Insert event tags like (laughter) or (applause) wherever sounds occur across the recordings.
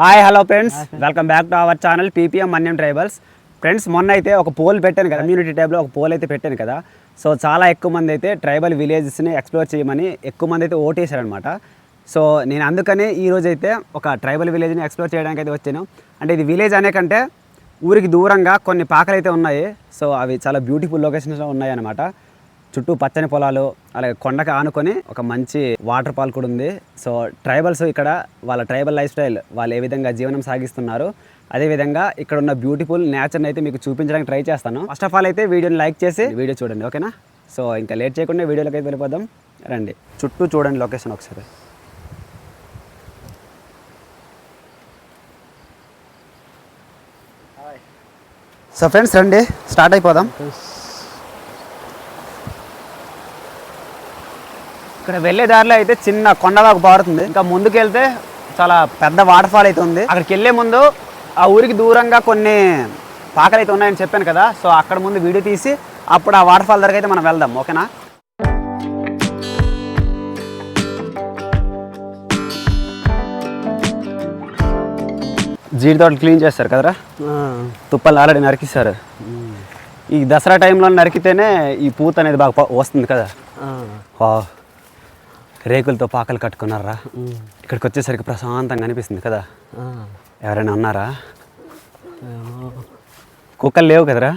Hi hello friends welcome back to our channel PPM Manyam tribals friends మొన్న అయితే ఒక pole పెట్టాను కదా కమ్యూనిటీ ట్యాబ్లో ఒక పోల్ అయితే పెట్టాను కదా. సో చాలా ఎక్కువ మంది అయితే ట్రైబల్ విలేజెస్ని ఎక్స్ప్లోర్ చేయమని ఎక్కువ మంది అయితే ఓటేశారనమాట సో నేను అందుకనే ఈ రోజు అయితే ఒక ట్రైబల్ విలేజ్ని ఎక్స్ప్లోర్ చేయడానికి అయితే వచ్చాను. అంటే ఇది విలేజ్ అనే కంటే ఊరికి దూరంగా కొన్ని పాకలు అయితే ఉన్నాయి. సో అవి చాలా బ్యూటిఫుల్ లొకేషన్స్లో ఉన్నాయి అనమాట చుట్టూ పచ్చని పొలాలు అలాగే కొండకు ఆనుకొని ఒక మంచి వాటర్ ఫాల్ కూడా ఉంది. సో ట్రైబల్స్ ఇక్కడ వాళ్ళ ట్రైబల్ లైఫ్ స్టైల్ వాళ్ళు ఏ విధంగా జీవనం సాగిస్తున్నారు. అదేవిధంగా ఇక్కడ ఉన్న బ్యూటిఫుల్ నేచర్ని అయితే మీకు చూపించడానికి ట్రై చేస్తాను. ఫస్ట్ ఆఫ్ ఆల్ అయితే వీడియోని లైక్ చేసి వీడియో చూడండి ఓకేనా? సో ఇంకా లేట్ చేయకుండా వీడియోలోకి అయితే వెళ్ళిపోదాం. రండి. చుట్టూ చూడండి లొకేషన్ ఒకసారి. సో ఫ్రెండ్స్ రండి. స్టార్ట్ అయిపోదాం. ఇక్కడ వెళ్ళే దారిలో అయితే చిన్న కొండవాకు పారుతుంది. ఇంకా ముందుకు వెళ్తే చాలా పెద్ద వాటర్ ఫాల్ అయితే ఉంది. అక్కడికి వెళ్ళే ముందు ఆ ఊరికి దూరంగా కొన్ని పాకలు అయితే ఉన్నాయని చెప్పాను కదా. సో అక్కడ ముందు వీడియో తీసి అప్పుడు ఆ వాటర్ ఫాల్ దగ్గర అయితే మనం వెళ్దాం. ఓకేనా? జీడి తోటలు క్లీన్ చేస్తారు కదరా? తుప్పలు ఆల్రెడీ నరికిస్తారు. ఈ దసరా టైంలో నరికితేనే ఈ పూత అనేది బాగా వస్తుంది కదా. రేకులతో పాకలు కట్టుకున్నారా? ఇక్కడికి వచ్చేసరికి ప్రశాంతంగా అనిపిస్తుంది కదా. ఎవరైనా ఉన్నారా కుక్కలు లేవు కదరా?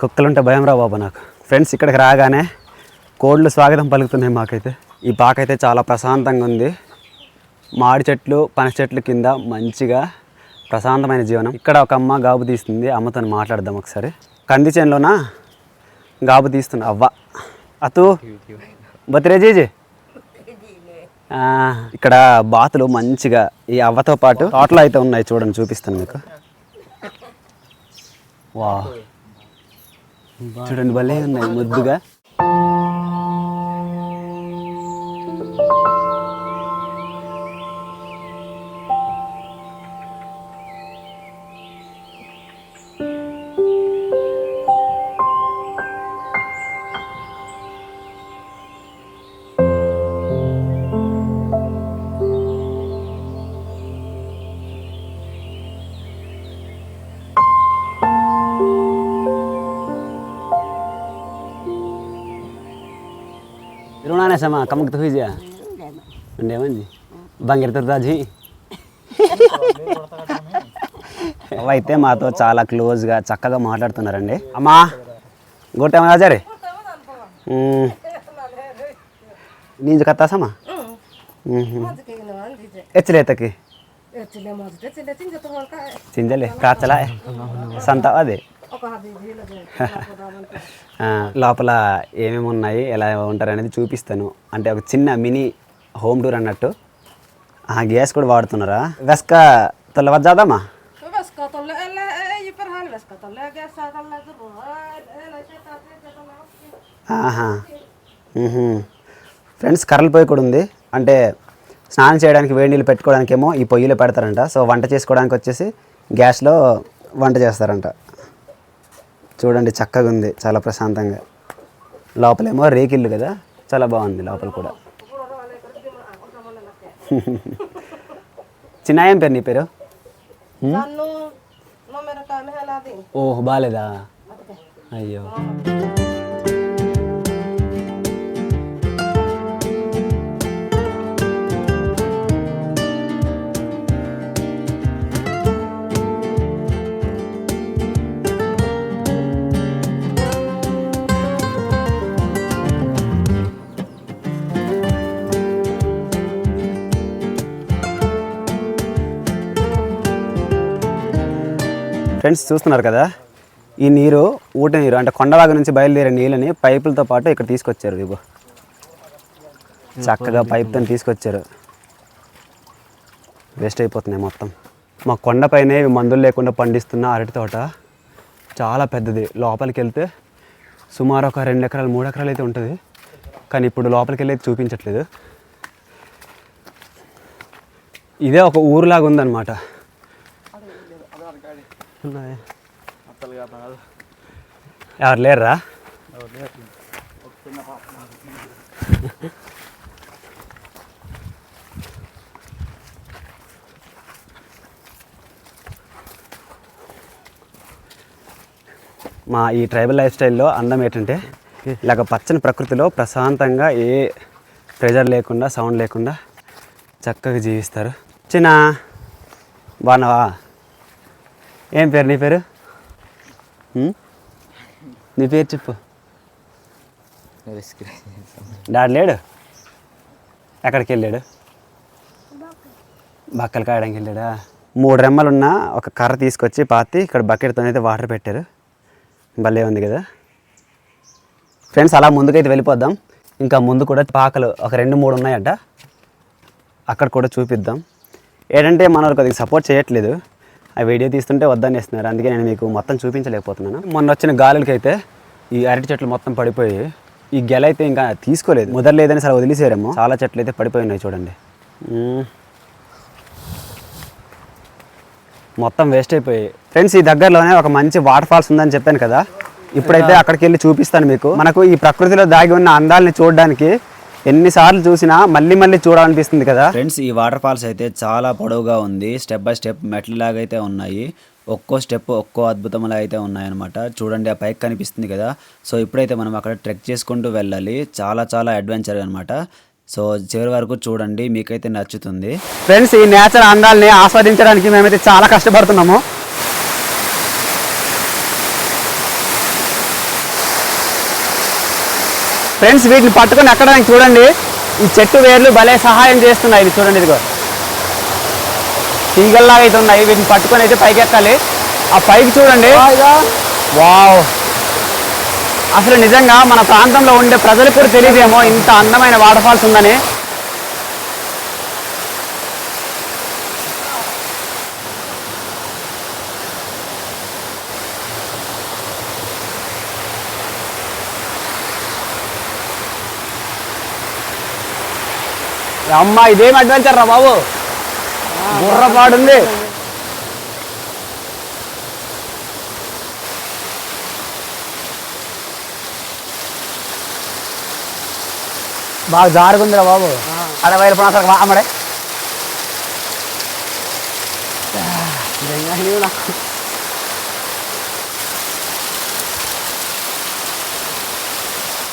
కుక్కలు ఉంటే భయం రా బాబు నాకు. ఫ్రెండ్స్ ఇక్కడికి రాగానే కోళ్ళు స్వాగతం పలుకుతున్నాయి మాకైతే. ఈ పాక అయితే చాలా ప్రశాంతంగా ఉంది. మామిడి చెట్లు పనస చెట్లు కింద మంచిగా ప్రశాంతమైన జీవనం. ఇక్కడ ఒక అమ్మ గాబు తీస్తుంది. అమ్మతో మాట్లాడదాం ఒకసారి. కంది చేనులోన? గాబు తీస్తుంది అవ్వ. అతు బతిరే జీజీ? ఆ, ఇక్కడ బాతులు మంచిగా ఈ అవ్వతో పాటు తోటలు అయితే ఉన్నాయి చూడండి చూపిస్తాను మీకు. వా చూడండి భలే ఉన్నాయి ముద్దుగా. Irunana sama kamu gitu aja. Ande manji. బంగిరి తుర్దాజీ అవ్వ అయితే మాతో చాలా క్లోజ్గా చక్కగా మాట్లాడుతున్నారండి అమ్మా గొట్టం రాజారే నీజు కత్తాసమ్మా ఎచ్చలేతకి చింజలే కాచలా సంత అదే లోపల ఏమేమి ఉన్నాయి ఎలా ఉంటారు అనేది చూపిస్తాను. అంటే ఒక చిన్న మినీ హోమ్ టూర్ అన్నట్టు. ఆ గ్యాస్ కూడా వాడుతున్నారా? వెస్క తొల వద్దామా? Veskotolle, eller ei perhal veskotolle, ja kesätolle turvaa, eller ఆహా. ఫ్రెండ్స్ కర్రల పొయ్యి కూడా ఉంది. అంటే స్నానం చేయడానికి వేడి నీళ్ళు పెట్టుకోవడానికేమో ఈ పొయ్యిలో పెడతారంట. సో వంట చేసుకోవడానికి వచ్చేసి గ్యాస్లో వంట చేస్తారంట. చూడండి చక్కగా ఉంది. చాలా ప్రశాంతంగా. లోపలేమో రేకిల్లు కదా? చాలా బాగుంది లోపల కూడా. (laughs) చిన్న ఏం పేరు నీ పేరు. ఓహ్ బాగాలేదా అయ్యో. ఫ్రెండ్స్ చూస్తున్నారు కదా? ఈ నీరు ఊట నీరు అంటే కొండలాగ నుంచి బయలుదేరే నీళ్ళని పైపులతో పాటు ఇక్కడ తీసుకొచ్చారు ఇగో చక్కగా పైప్తో తీసుకొచ్చారు. వేస్ట్ అయిపోతున్నాయి మొత్తం. మా కొండపైనే ఇవి మందులు లేకుండా పండిస్తున్న అరటి తోట చాలా పెద్దది. లోపలికి వెళ్తే సుమారు ఒక రెండు ఎకరాలు మూడు ఎకరాలు అయితే ఉంటుంది. కానీ ఇప్పుడు లోపలికి వెళ్ళి చూపించట్లేదు. ఇదే ఒక ఊరులాగా ఉందన్నమాట. ఎవరు లేరా? మా ఈ ట్రైబల్ లైఫ్ స్టైల్లో అందం ఏంటంటే ఇలాగ పచ్చని ప్రకృతిలో ప్రశాంతంగా ఏ ప్రెజర్ లేకుండా సౌండ్ లేకుండా చక్కగా జీవిస్తారు. చిన్న బాగున్నావా? ఏం పేరు నీ పేరు? నీ పేరు చెప్పు. డాడీ లేడు? ఎక్కడికి వెళ్ళాడు? బక్కలు కాయడానికి వెళ్ళాడా? మూడు రెమ్మలున్న ఒక కర్ర తీసుకొచ్చి పాతి ఇక్కడ బకెట్తో అయితే వాటర్ పెట్టారు. భలే ఉంది కదా. ఫ్రెండ్స్ అలా ముందుకైతే వెళ్ళిపోద్దాం. ఇంకా ముందు కూడా పాకలు ఒక రెండు మూడు ఉన్నాయట. అక్కడ కూడా చూపిద్దాం. ఏంటంటే మన కొద్దిగా సపోర్ట్ చేయట్లేదు. ఆ వీడియో తీస్తుంటే వద్దనేస్తున్నారు. అందుకే నేను మీకు మొత్తం చూపించలేకపోతున్నాను. మొన్న వచ్చిన గాలులకి అయితే ఈ అరటి చెట్లు మొత్తం పడిపోయి ఈ గెల అయితే ఇంకా తీసుకోలేదు. ముదరలేదని సరే వదిలేసారేమో. చాలా చెట్లు అయితే పడిపోయి ఉన్నాయి చూడండి. మొత్తం వేస్ట్ అయిపోయాయి ఫ్రెండ్స్ ఈ దగ్గరలోనే ఒక మంచి వాటర్ ఫాల్స్ ఉందని చెప్పాను కదా. ఇప్పుడైతే అక్కడికి వెళ్ళి చూపిస్తాను మీకు. మనకు ఈ ప్రకృతిలో దాగి ఉన్న అందాలని చూడడానికి ఎన్నిసార్లు చూసినా మళ్ళీ మళ్ళీ చూడాలనిపిస్తుంది కదా? ఫ్రెండ్స్ ఈ వాటర్ ఫాల్స్ అయితే చాలా పొడవుగా ఉంది. స్టెప్ బై స్టెప్ మెట్లు లాగా అయితే ఉన్నాయి. ఒక్కో స్టెప్ ఒక్కో అద్భుతంలా అయితే ఉన్నాయన్నమాట. చూడండి ఆ పైకి కనిపిస్తుంది కదా? సో ఇప్పుడైతే మనం అక్కడ ట్రెక్ చేసుకుంటూ వెళ్ళాలి. చాలా చాలా అడ్వెంచర్ అనమాట సో చివరి వరకు చూడండి. మీకైతే నచ్చుతుంది. ఫ్రెండ్స్ ఈ నేచర్ అందాలని ఆస్వాదించడానికి మేమైతే చాలా కష్టపడుతున్నాము. ఫ్రెండ్స్ వీటిని పట్టుకొని ఎక్కడానికి చూడండి. ఈ చెట్టు వేర్లు భలే సహాయం చేస్తున్నాయి ఇవి చూడండి ఇదిగో. తీగల్లాగా అయితే ఉన్నాయి. వీటిని పట్టుకొని అయితే పైకి ఎక్కాలి. ఆ పైకి చూడండి. వావ్. అసలు నిజంగా మన ప్రాంతంలో ఉండే ప్రజలకు కూడా తెలియదేమో ఇంత అందమైన వాటర్ ఫాల్స్ ఉందని. అమ్మా ఇదేం అడ్వెంచర్ రా బాబు? గుర్రపాడుంది బాగా జారుగుందిరా బాబు. అరే వైరు అసలు అమ్మడే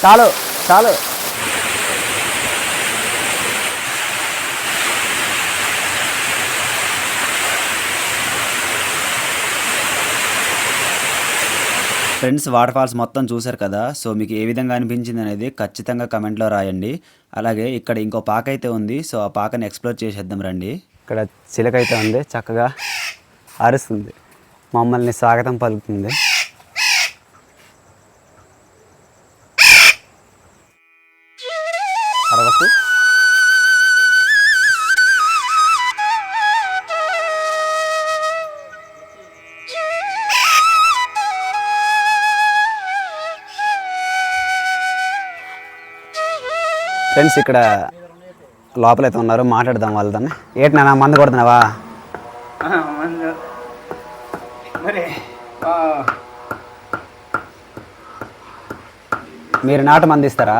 చాలు చాలు. ఫ్రెండ్స్ వాటర్ ఫాల్స్ మొత్తం చూశారు కదా. సో మీకు ఏ విధంగా అనిపించింది అనేది ఖచ్చితంగా కమెంట్లో రాయండి. అలాగే ఇక్కడ ఇంకో పాక అయితే ఉంది. సో ఆ పాకని ఎక్స్ప్లోర్ చేసేద్దాం రండి. ఇక్కడ చిలక అయితే ఉంది. చక్కగా అరుస్తుంది. మమ్మల్ని స్వాగతం పలుకుతుంది. ఫ్రెండ్స్ ఇక్కడ లోపలైతే ఉన్నారు మాట్లాడదాం వాళ్ళతో ఏంటి నాన్న మందు కొడుతున్నావా? మరి నాటు మంది ఇస్తారా?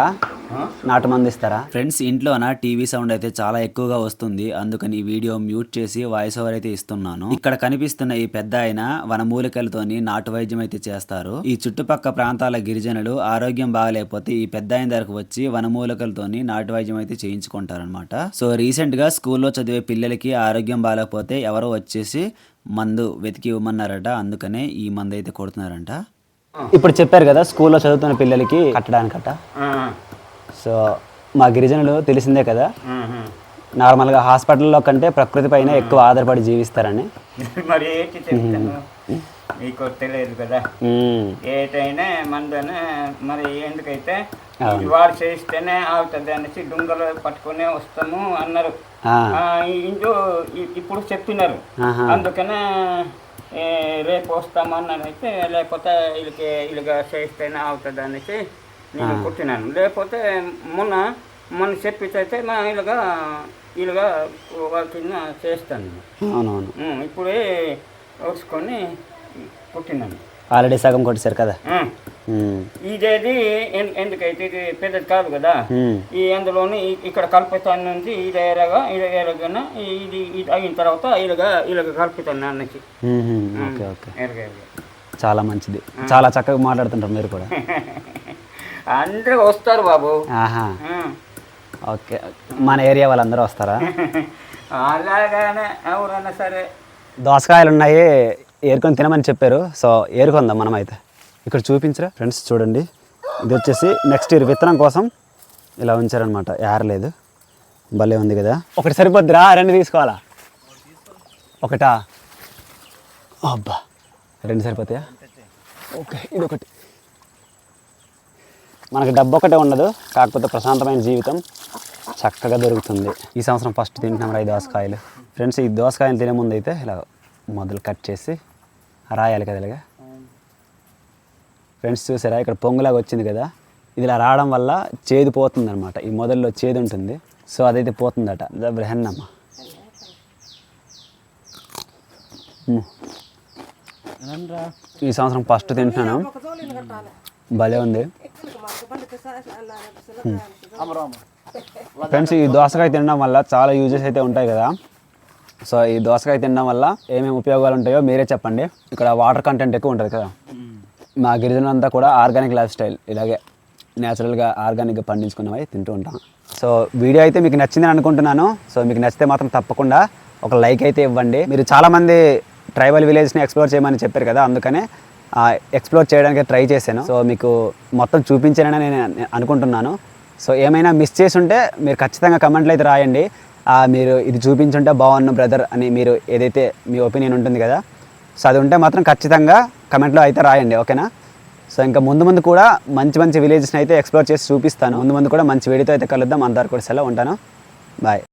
నాటు మంది ఇస్తారా ఫ్రెండ్స్ ఇంట్లోన? టీవీ సౌండ్ అయితే చాలా ఎక్కువగా వస్తుంది. అందుకని ఈ వీడియో మ్యూట్ చేసి వాయిస్ ఓవర్ అయితే ఇస్తున్నాను. ఇక్కడ కనిపిస్తున్న ఈ పెద్ద ఆయన వనమూలికలతోని నాటు వైద్యం అయితే చేస్తారు. ఈ చుట్టుపక్క ప్రాంతాల గిరిజనులు ఆరోగ్యం బాగలేకపోతే ఈ పెద్ద ఆయన దగ్గరకు వచ్చి వనమూలికలతోని నాటు వైద్యం అయితే చేయించుకుంటారనమాట సో రీసెంట్గా స్కూల్లో చదివే పిల్లలకి ఆరోగ్యం బాగాలేకపోతే ఎవరో వచ్చేసి మందు వెతికి ఇవ్వమన్నారట. అందుకనే ఈ మందు అయితే కొడుతున్నారంట. ఇప్పుడు చెప్పారు కదా స్కూల్లో చదువుతున్న పిల్లలకి కట్టడానికట. సో మా గిరిజనులు తెలిసిందే కదా. నార్మల్గా హాస్పిటల్లో కంటే ప్రకృతి పైన ఎక్కువ ఆధారపడి జీవిస్తారని. (laughs) మరి ఏంటి చెప్తాను మీకు తెలియదు కదా. ఏటైనా మందునే? మరి ఎందుకైతే వాడు చేస్తేనే అవుతుంది అనేసి దుంగలు పట్టుకొని వస్తాము అన్నారు. ఇంటూ ఇప్పుడు చెప్పినారు. అందుకనే రేపు వస్తామన్నారు అయితే లేకపోతే వీళ్ళకి వీళ్ళగా చేస్తేనే అవుతుంది అనేసి నేను కుట్టినాను. లేకపోతే మొన్న మొన్న చెప్పితే మా వీళ్ళగా వాళ్ళ కింద చేస్తాను. అవునవును. ఇప్పుడే వచ్చుకొని కుట్టినాను. ఆల్రెడీ సగం కొట్టేశారు కదా. ఇదేది ఎందుకైతే ఇది పెద్దది కాదు కదా. ఈ అందులోని ఇక్కడ కలుపుతాను నుంచి ఇది ఎరగా ఇది ఎరగన ఇది ఇది అయిన తర్వాత ఇలాగా ఇలాగ కలుపుతాను అన్నకి. Okay okay. చాలా మంచిది. చాలా చక్కగా మాట్లాడుతుంటారు మీరు కూడా. (laughs) అందరూ వస్తారు బాబు. ఆహా. ఓకే. మన ఏరియా వాళ్ళందరూ వస్తారా? (laughs) అలాగానే ఎవరైనా సరే. దోసకాయలు ఉన్నాయి ఏరుకొని తినమని చెప్పారు. సో ఏరుకుందాం మనం అయితే ఇక్కడ చూపించరా? ఫ్రెండ్స్ చూడండి. ఇది వచ్చేసి నెక్స్ట్ ఇయర్ విత్తనం కోసం ఇలా ఉంచారనమాట ఏరలేదు. భలే ఉంది కదా. ఒకటి సరిపోద్దిరా రెండు తీసుకోవాలా? ఒకటా? అబ్బా. రెండు సరిపోతాయా? ఓకే ఇది ఒకటి మనకి డబ్బు ఒకటే ఉండదు కాకపోతే ప్రశాంతమైన జీవితం చక్కగా దొరుకుతుంది. ఈ సంవత్సరం ఫస్ట్ తింటున్నాం ఈ దోసకాయలు. ఫ్రెండ్స్ ఈ దోసకాయలు తినే ముందు అయితే ఇలా మొదలు కట్ చేసి రాయాలి కదా ఇలాగా ఫ్రెండ్స్ చూసారా? ఇక్కడ పొంగులాగా వచ్చింది కదా? ఇది ఇలా రావడం వల్ల చేదు పోతుంది అనమాట ఈ మొదల్లో చేదు ఉంటుంది. సో అదైతే పోతుందట. బ్రహన్నమ్మ ఈ సంవత్సరం ఫస్ట్ తింటున్నాను. భలే ఉంది. ఫ్రెండ్స్ ఈ దోసకాయ తినడం వల్ల చాలా యూజెస్ అయితే ఉంటాయి కదా. సో ఈ దోసకాయ తినడం వల్ల ఏమేమి ఉపయోగాలు ఉంటాయో మీరే చెప్పండి. ఇక్కడ వాటర్ కంటెంట్ ఎక్కువ ఉంటుంది కదా. మా గిరిజనులంతా కూడా ఆర్గానిక్ లైఫ్ స్టైల్ ఇలాగే న్యాచురల్గా ఆర్గానిక్గా పండించుకున్నవి తింటూ ఉంటాం. సో వీడియో అయితే మీకు నచ్చిందని అనుకుంటున్నాను. సో మీకు నచ్చితే మాత్రం తప్పకుండా ఒక లైక్ అయితే ఇవ్వండి. మీరు చాలామంది ట్రైబల్ విలేజ్ని ఎక్స్ప్లోర్ చేయమని చెప్పారు కదా అందుకనే ఎక్స్ప్లోర్ చేయడానికి ట్రై చేశాను. సో మీకు మొత్తం చూపించానని నేను అనుకుంటున్నాను. సో ఏమైనా మిస్ చేసి ఉంటే మీరు ఖచ్చితంగా కమెంట్లు అయితే రాయండి. మీరు ఇది చూపించుంటే బాగున్నాను బ్రదర్ అని మీరు ఏదైతే మీ ఒపీనియన్ ఉంటుంది కదా. సో అది ఉంటే మాత్రం ఖచ్చితంగా కమెంట్లో అయితే రాయండి ఓకేనా సో ఇంకా ముందు ముందు కూడా మంచి మంచి విలేజెస్ని అయితే ఎక్స్ప్లోర్ చేసి చూపిస్తాను. ముందు ముందు కూడా మంచి వీడియోతో అయితే కలుద్దాం. అందరు కూడా సెలవు ఉంటాను. బాయ్